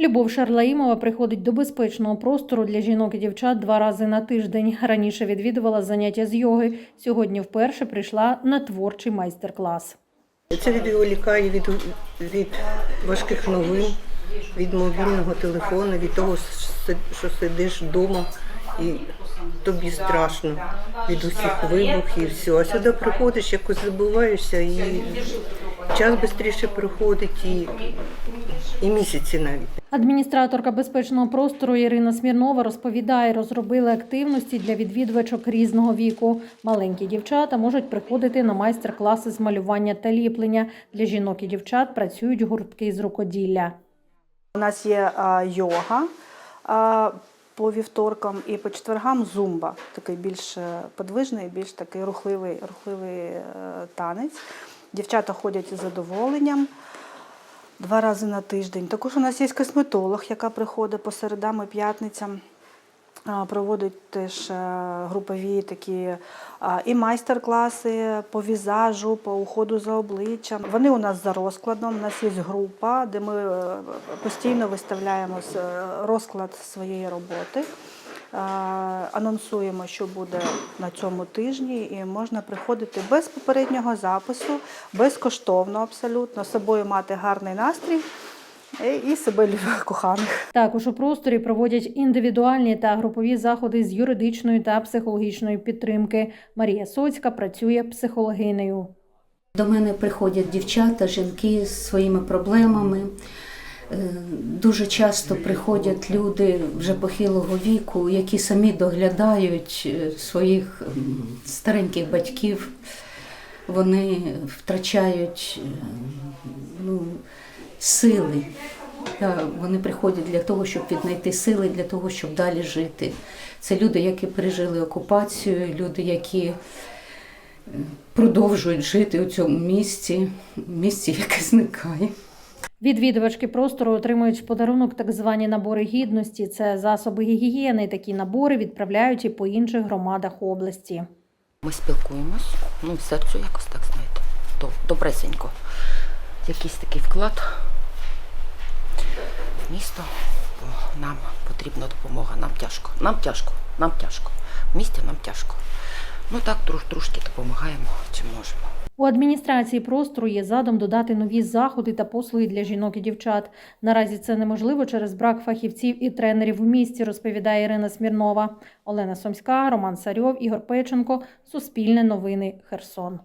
Любов Шарлаїмова приходить до безпечного простору для жінок і дівчат два рази на тиждень. Раніше відвідувала заняття з йоги. Сьогодні вперше прийшла на творчий майстер-клас. Це відволікає від, від важких новин, від мобільного телефону, від того, що сидиш вдома і тобі страшно від усіх вибухів все. А сюди приходиш, якось забуваєшся і час швидше приходить, і, і місяці навіть. Адміністраторка безпечного простору Ірина Смірнова розповідає, розробили активності для відвідувачок різного віку. Маленькі дівчата можуть приходити на майстер-класи з малювання та ліплення. Для жінок і дівчат працюють гуртки з рукоділля. У нас є а, йога а, по вівторкам і по четвергам зумба, такий більш е, подвижний, більш такий рухливий, рухливий е, танець. Дівчата ходять із задоволенням два рази на тиждень. Також у нас є косметолог, яка приходить по середам і п'ятницям. Проводить теж е, групові такі і майстер-класи по візажу, по уходу за обличчям. Вони у нас за розкладом. У нас є група, де ми е, постійно виставляємо е, розклад своєї роботи. Е, Анонсуємо, що буде на цьому тижні, і можна приходити без попереднього запису, безкоштовно абсолютно, з собою мати гарний настрій е, і себе коханих. Також у просторі проводять індивідуальні та групові заходи з юридичної та психологічної підтримки. Марія Соцька працює психологинею. До мене приходять дівчата, жінки з своїми проблемами. Е, Дуже часто приходять люди вже похилого віку, які самі доглядають е, своїх стареньких батьків. Вони втрачають е, ну, сили. Вони приходять для того, щоб віднайти сили, для того, щоб далі жити. Це люди, які пережили окупацію, люди, які продовжують жити у цьому місці, місці, яке зникає. Відвідувачки простору отримують в подарунок так звані набори гідності. Це засоби гігієни. Такі набори відправляють і по інших громадах області. Ми спілкуємось, ну, серцю якось так, знаєте, добресенько. Якийсь такий вклад в місто, бо нам потрібна допомога, нам тяжко. Нам тяжко, нам тяжко. В місті нам тяжко. Ну так, трош, трошки допомагаємо, чим можемо. У адміністрації простору є задум додати нові заходи та послуги для жінок і дівчат. Наразі це неможливо через брак фахівців і тренерів в місті, розповідає Ірина Смірнова. Олена Сомська, Роман Сарьов, Ігор Печенко. Суспільне новини. Херсон.